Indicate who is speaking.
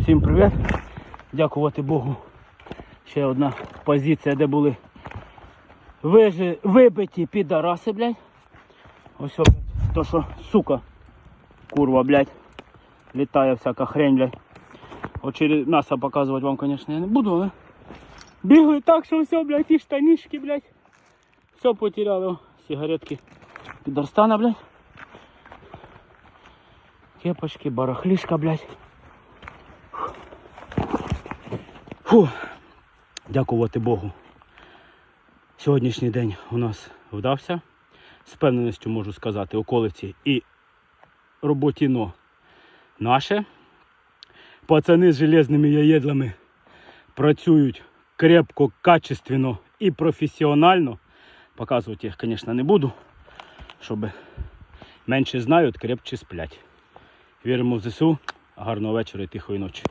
Speaker 1: Всім привіт. Дякувати Богу. Ще одна позиція, де були вижи, вибиті підараси, блядь. Ось о, то що, сука, курва, блядь. Літає всяка хрень, блядь. От через м'ясо показувати вам, звісно, я не буду, але бігли так, що все, блядь, і штанішки, блядь. Все потеряли, сигаретки підарстана, блядь. Кепочки, барахлишка, блядь. Фу. Дякувати Богу. Сьогоднішній день у нас вдався. З певненістю можу сказати, околиці і роботіно наше. Пацани з железними яєдлами працюють крепко, качественно і професіонально. Показувати їх, звісно, не буду, щоб менше знають, крепче сплять. Віримо в ЗСУ. Гарного вечора і тихої ночі.